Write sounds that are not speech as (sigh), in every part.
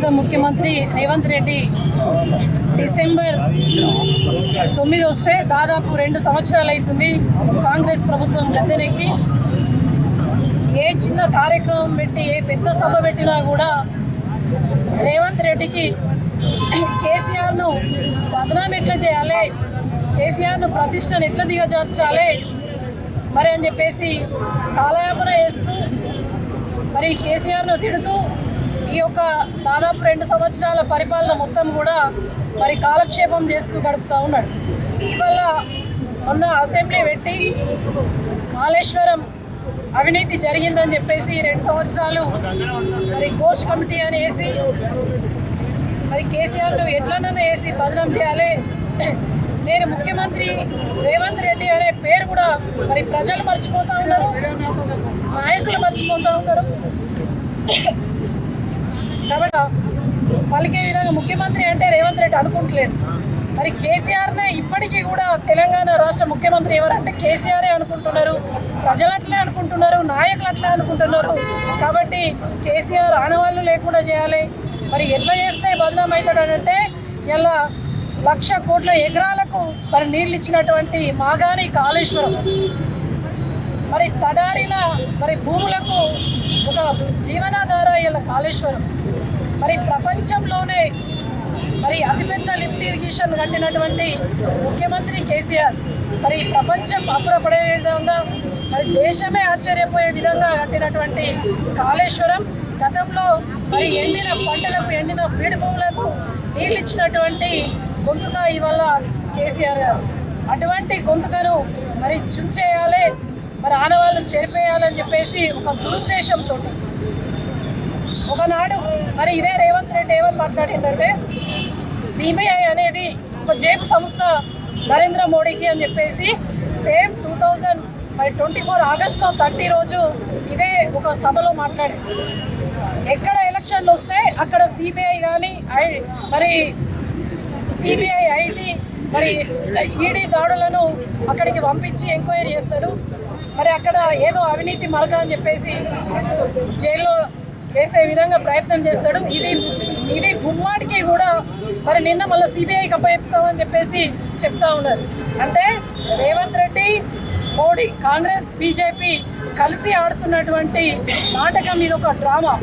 రాష్ట్ర ముఖ్యమంత్రి రేవంత్ రెడ్డి డిసెంబర్ తొమ్మిది వస్తే దాదాపు రెండు సంవత్సరాలు అవుతుంది కాంగ్రెస్ ప్రభుత్వం గద్దెనెక్కి ఏ చిన్న కార్యక్రమం పెట్టి ఏ పెద్ద సభ పెట్టినా కూడా రేవంత్ రెడ్డికి కేసీఆర్ను బదనాం ఎట్లా చేయాలి? కేసీఆర్ను ప్రతిష్టను ఎట్లా దిగజార్చాలి? మరి అని చెప్పేసి కాలయాపన చేస్తూ మరి కేసీఆర్ను తిడుతూ ఈ యొక్క దాదాపు రెండు సంవత్సరాల పరిపాలన మొత్తం కూడా మరి కాలక్షేపం చేస్తూ గడుపుతూ ఉన్నాడు. ఇవల్ల మొన్న అసెంబ్లీ పెట్టి కాళేశ్వరం అవినీతి జరిగిందని చెప్పేసి రెండు సంవత్సరాలు మరి ఘోష్ కమిటీ అని వేసి మరి కేసీఆర్ను ఎట్లనన్నా వేసి బదనం చేయాలి. నేను ముఖ్యమంత్రి రేవంత్ రెడ్డి అనే పేరు కూడా మరి ప్రజలు మర్చిపోతూ ఉన్నారు నాయకులు మర్చిపోతూ ఉన్నారు. కాబట్టి పలికే విధంగా ముఖ్యమంత్రి అంటే రేవంత్ రెడ్డి అనుకుంటలేదు. మరి కేసీఆర్నే ఇప్పటికీ కూడా తెలంగాణ రాష్ట్ర ముఖ్యమంత్రి ఎవరంటే కేసీఆరే అనుకుంటున్నారు. ప్రజలు అట్లే అనుకుంటున్నారు నాయకులు అట్లే అనుకుంటున్నారు. కాబట్టి కేసీఆర్ ఆనవాళ్ళు లేకుండా చేయాలి. మరి ఎట్లా చేస్తే బంధం అవుతాడంటే ఇలా లక్ష కోట్ల ఎకరాలకు మరి నీళ్ళు ఇచ్చినటువంటి మాగాని కాళేశ్వరం. మరి తడారిన మరి భూములకు ఒక జీవనాధార ఇలా కాళేశ్వరం. మరి ప్రపంచంలోనే మరి అతిపెద్ద లిఫ్ట్ ఇరిగేషన్ కట్టినటువంటి ముఖ్యమంత్రి కేసీఆర్. మరి ప్రపంచం అప్పుడపడే విధంగా మరి దేశమే ఆశ్చర్యపోయే విధంగా కట్టినటువంటి కాళేశ్వరం గతంలో మరి ఎండిన పంటలకు ఎండిన బీడు భూములకు నీళ్ళు ఇచ్చినటువంటి గొంతుక ఇవాళ కేసీఆర్ గారు. అటువంటి గొంతుకను మరి చుంచేయాలి మరి ఆనవాళ్ళు చెరిపేయాలని చెప్పేసి ఒక దురుద్దేశంతో ఒకనాడు మరి ఇదే రేవంత్ రెడ్డి ఏమని మాట్లాడిందంటే సిబిఐ అనేది ఒక జేబు సంస్థ నరేంద్ర మోడీకి అని చెప్పేసి సేమ్ టూ థౌజండ్ మరి ట్వంటీ ఫోర్ ఆగస్ట్లో థర్టీ రోజు ఇదే ఒక సభలో మాట్లాడింది. ఎక్కడ ఎలక్షన్లు వస్తే అక్కడ సిబిఐ కానీ మరి సిబిఐ ఐటీ మరి ఈడీ దాడులను అక్కడికి పంపించి ఎంక్వైరీ చేస్తాడు. మరి అక్కడ ఏదో అవినీతి మరక అని చెప్పేసి జైల్లో వేసే విధంగా ప్రయత్నం చేస్తాడు. ఇది ఇది గుమ్మాటికి కూడా మరి నిన్న మళ్ళీ సిబిఐకి అప్పచెప్తామని చెప్పేసి చెప్తా ఉన్నారు. అంటే రేవంత్ రెడ్డి మోడీ కాంగ్రెస్ బీజేపీ కలిసి ఆడుతున్నటువంటి నాటకం ఇది ఒక డ్రామా.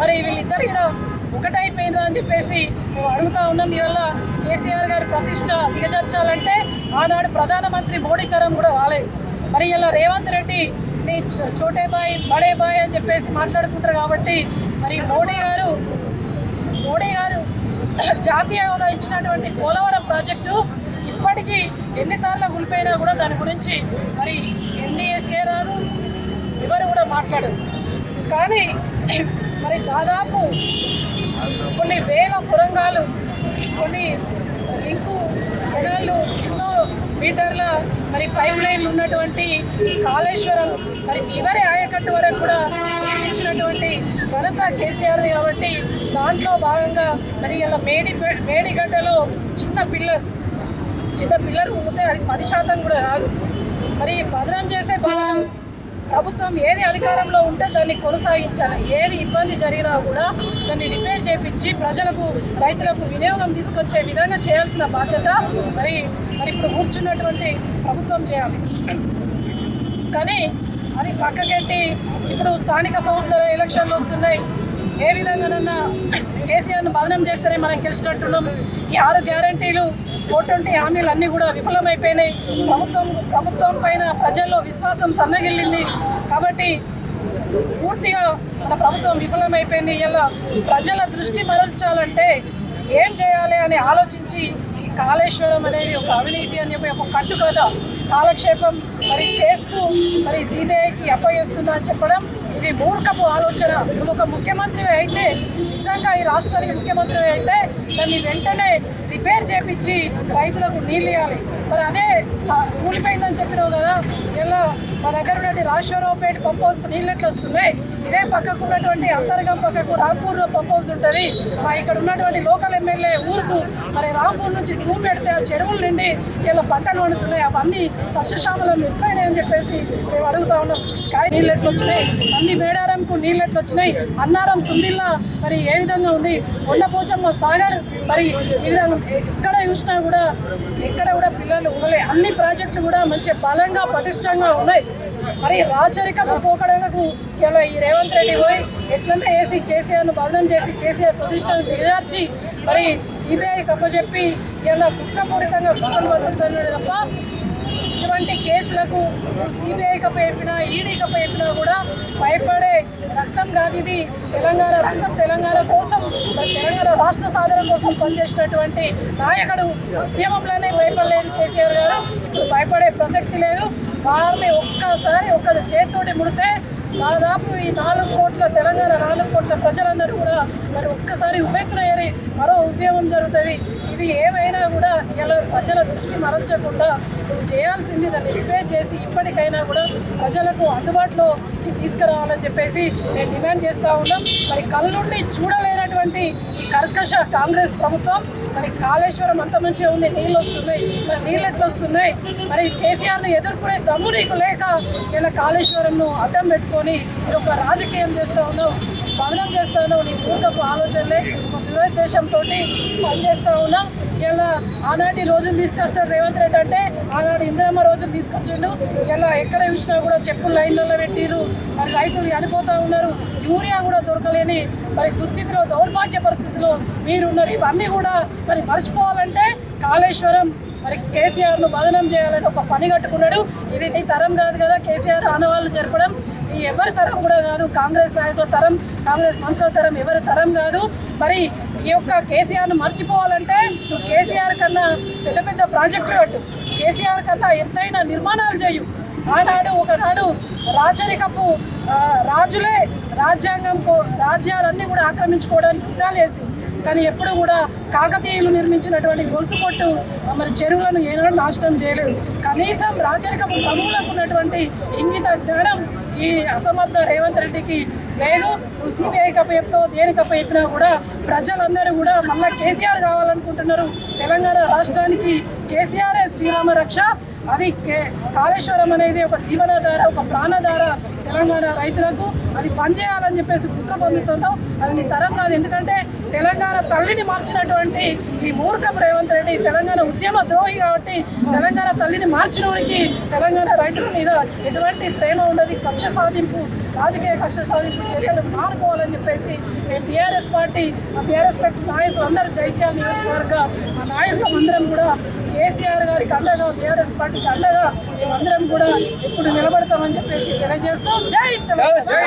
మరి వీళ్ళిద్దరు ఇలా ఒకటైపోయిందా అని చెప్పేసి మేము అడుగుతా ఉన్నాం. ఇవల్ల కేసీఆర్ గారి ప్రతిష్ట దిగజార్చాలంటే ఆనాడు ప్రధానమంత్రి మోడీ తరం కూడా రాలేదు. మరి ఇలా రేవంత్ రెడ్డి నీ చోటే బాయ్ బడే బాయ్ అని చెప్పేసి మాట్లాడుకుంటారు కాబట్టి మరి మోడీ గారు మోడీ గారు (clears throat) జాతీయ హోదా ఇచ్చినటువంటి పోలవరం ప్రాజెక్టు ఇప్పటికీ ఎన్నిసార్లు కూలిపోయినా కూడా దాని గురించి మరి ఎన్డీఎస్ఏ రాదు ఎవరు కూడా మాట్లాడరు. కానీ (clears throat) మరి దాదాపు కొన్ని వేల సొరంగాలు కొన్ని లింకు కెనాళ్ళు ఎన్నో మీటర్ల మరి పైప్ లైన్లు ఉన్నటువంటి ఈ కాళేశ్వరం మరి చివరి ఆయకట్టు వరకు కూడా ఇచ్చినటువంటి ఘనత కేసీఆర్ది కాబట్టి దాంట్లో భాగంగా మరి ఇలా మేడి మేడిగడ్డలో చిన్న పిల్లర్ చిన్న పిల్లర్ ఉంటే అది పది శాతం కూడా రాదు మరి భద్రం చేసే బదనాం ప్రభుత్వం ఏది అధికారంలో ఉంటే దాన్ని కొనసాగించాలి. ఏది ఇబ్బంది జరిగినా కూడా దాన్ని రిపేర్ చేపించి ప్రజలకు రైతులకు వినియోగం తీసుకొచ్చే విధంగా చేయాల్సిన బాధ్యత మరి మరి ఇప్పుడు కూర్చున్నటువంటి ప్రభుత్వం చేయాలి. కానీ అది పక్కకెట్టి ఇప్పుడు స్థానిక సంస్థల ఎలక్షన్లు వస్తున్నాయి. ఏ విధంగానన్నా కేసీఆర్ను బదనం చేస్తేనే మనం గెలిచినట్టున్నాం. ఈ ఆరు గ్యారంటీలు ఓటువంటి హామీలు అన్నీ కూడా విఫలమైపోయినాయి. ప్రభుత్వం ప్రభుత్వం పైన ప్రజల్లో విశ్వాసం సన్నగిల్లింది. కాబట్టి పూర్తిగా మన ప్రభుత్వం విఫలమైపోయింది. ఇలా ప్రజల దృష్టి మరల్చాలంటే ఏం చేయాలి అని ఆలోచించి ఈ కాళేశ్వరం అనేది ఒక అవినీతి అని చెప్పి ఒక కట్టుకథ కాలక్షేపం మరి చేస్తూ మరి సిబిఐకి అప్పగిస్తుందా అని చెప్పడం ఇది మూర్ఖపు ఆలోచన. నువ్వు ఒక ముఖ్యమంత్రి అయితే నిజంగా ఈ రాష్ట్రానికి ముఖ్యమంత్రి అయితే దాన్ని వెంటనే రిపేర్ చేపించి రైతులకు నీళ్ళు ఇవ్వాలి. మరి అదే కూలిపోయిందని చెప్పినావు కదా ఇలా మా దగ్గర ఉన్నటువంటి రాజేశ్వరరావుపేట పంప్ హౌస్కు నీళ్ళు ఎట్లా వస్తున్నాయి? ఇదే పక్కకు ఉన్నటువంటి అంతర్గం పక్కకు రాంపూర్లో పంప్ హౌస్ ఉంటుంది. మా ఇక్కడ ఉన్నటువంటి లోకల్ ఎమ్మెల్యే ఊరుకు మరి రాంపూర్ నుంచి భూమి పెడితే ఆ చెరువుల నుండి ఇలా పంటలు వండుతున్నాయి అవన్నీ సస్యశామలం ఎట్లయినాయి అని చెప్పేసి మేము అడుగుతా ఉన్నాం. కాయ నీళ్ళు ఎట్లా వచ్చినాయి? అన్ని మేడారంకు నీళ్ళు ఎట్లా వచ్చినాయి? అన్నారం సుందిల్లా మరి ఏ విధంగా ఉంది. కొండ పోచమ్మ సాగర్ మరి ఈ విధంగా ఎక్కడ చూసినా కూడా ఎక్కడ కూడా పిల్లలు ఉండలే అన్ని ప్రాజెక్టులు కూడా మంచి బలంగా పటిష్టంగా ఉన్నాయి. మరి రాచరికపు పోకడలకు ఇలా ఈ రేవంత్ రెడ్డి పోయి ఎట్లన్నా వేసి కేసీఆర్ను బదనం చేసి కేసీఆర్ ప్రతిష్టను దిగజార్చి మరి సిబిఐ కప్పచెప్పి ఇలా కుట్రపూరితంగా కుట్రలు పడుతున్నాడు తప్ప ఇటువంటి కేసులకు సిబిఐకి కప్ప ఈడీకి ఈడీ కూడా భయపడే రక్తం కాదు ఇది. తెలంగాణ రక్తం తెలంగాణ కోసం తెలంగాణ రాష్ట్ర సాధన కోసం పనిచేసినటువంటి నాయకుడు ఉద్యమంలోనే భయపడలేదు కేసీఆర్ గారు. ఇప్పుడు భయపడే ప్రసక్తి లేదు. వారిని ఒక్కసారి ఒక్క చేతితోటి ముడితే దాదాపు ఈ నాలుగు కోట్ల తెలంగాణ నాలుగు కోట్ల ప్రజలందరూ కూడా మరి ఒక్కసారి ఉవ్వెత్తునయ్యారి మరో ఉద్యమం జరుగుతుంది. ఇది ఏమైనా కూడా ఇలా ప్రజల దృష్టి మరల్చకుండా నువ్వు చేయాల్సింది దాన్ని రిపేర్ చేసి ఇప్పటికైనా కూడా ప్రజలకు అందుబాటులోకి తీసుకురావాలని చెప్పేసి మేము డిమాండ్ చేస్తూ ఉన్నాం. మరి కళ్ళుండి చూడలేనటువంటి ఈ కర్కశ కాంగ్రెస్ ప్రభుత్వం మరి కాళేశ్వరం అంత మంచిగా ఉంది నీళ్ళు వస్తున్నాయి మరి నీళ్ళు ఎట్లా వస్తున్నాయి? మరి కేసీఆర్ను ఎదుర్కొనే దమ్ము నీకు లేక ఇలా కాళేశ్వరంను అడ్డం పెట్టుకొని ఇది ఒక రాజకీయం చేస్తూ ఉన్నావు భవనం చేస్తాను ఉన్నావు నీ పూర్వపు ఆలోచనలే. ఒక దురుద్దేశంతో పనిచేస్తూ ఉన్నాం ఇలా ఆనాటి రోజును తీసుకొస్తాడు రేవంత్ రెడ్డి అంటే ఆనాడు ఇందిరమ్మ రోజును తీసుకొచ్చిండు. ఇలా ఎక్కడ చూసినా కూడా చెప్పులు లైన్లలో పెట్టిరు మరి రైతులు చనిపోతూ ఉన్నారు యూరియా కూడా దొరకలేని మరి దుస్థితిలో దౌర్భాగ్య పరిస్థితిలో మీరున్నారు. ఇవన్నీ కూడా మరి మర్చిపోవాలంటే కాళేశ్వరం మరి కేసీఆర్ను బదనం చేయాలని ఒక పని కట్టుకున్నాడు. ఇది నీ తరం కాదు కదా కేసీఆర్ ఆనవాళ్ళు జరపడం. ఈ ఎవరి తరం కూడా కాదు కాంగ్రెస్ నాయకుల తరం కాంగ్రెస్ మంత్రుల తరం ఎవరి తరం కాదు. మరి ఈ యొక్క కేసీఆర్ను మర్చిపోవాలంటే నువ్వు కేసీఆర్ కన్నా పెద్ద పెద్ద ప్రాజెక్టులు కట్టు. కేసీఆర్ కన్నా ఎంతైనా నిర్మాణాలు చేయు. ఆనాడు ఒకనాడు రాచరికపు రాజులే రాజ్యాంగంకు రాజ్యాలన్నీ కూడా ఆక్రమించుకోవడానికి యుద్ధాలు వేసి కానీ ఎప్పుడు కూడా కాకతీయులు నిర్మించినటువంటి గొలుసు కొట్టు మరి చెరువులను ఏనాడు నాశనం చేయలేదు. కనీసం రాచరికపు తమ్ములకు ఉన్నటువంటి ఇంగిత జ్ఞానం ఈ అసమర్థ రేవంత్ రెడ్డికి లేదు. నువ్వు సిబిఐ కప్ప చెప్తావు దేని కప్ప చెప్పినా కూడా ప్రజలందరూ కూడా మళ్ళీ కేసీఆర్ కావాలనుకుంటున్నారు. తెలంగాణ రాష్ట్రానికి కేసీఆరే శ్రీరామ రక్ష అది కే కాళేశ్వరం అనేది ఒక జీవనాధార ఒక ప్రాణధార తెలంగాణ రైతులకు అది పనిచేయాలని చెప్పేసి కుట్ర పొందుతున్నాం అది నీ తరం కాదు. ఎందుకంటే తెలంగాణ తల్లిని మార్చినటువంటి ఈ మూర్ఖం రేవంత్ రెడ్డి తెలంగాణ ఉద్యమ ద్రోహి కాబట్టి తెలంగాణ తల్లిని మార్చినవారికి తెలంగాణ రైతుల మీద ఎటువంటి ప్రేమ ఉండదు. కక్ష సాధింపు రాజకీయ కక్ష సాధింపు చర్యలు మానుకోవాలని చెప్పేసి మేము టీఆర్ఎస్ పార్టీ టీఆర్ఎస్ పార్టీ నాయకులు అందరూ జైత్యాల నియోజకవర్గ మా నాయకులు అందరం కూడా కేసీఆర్ గారికి అండగా టీఆర్ఎస్ పార్టీకి అండగా మేమందరం కూడా ఇప్పుడు నిలబడతామని చెప్పేసి తెలియజేస్తాం జై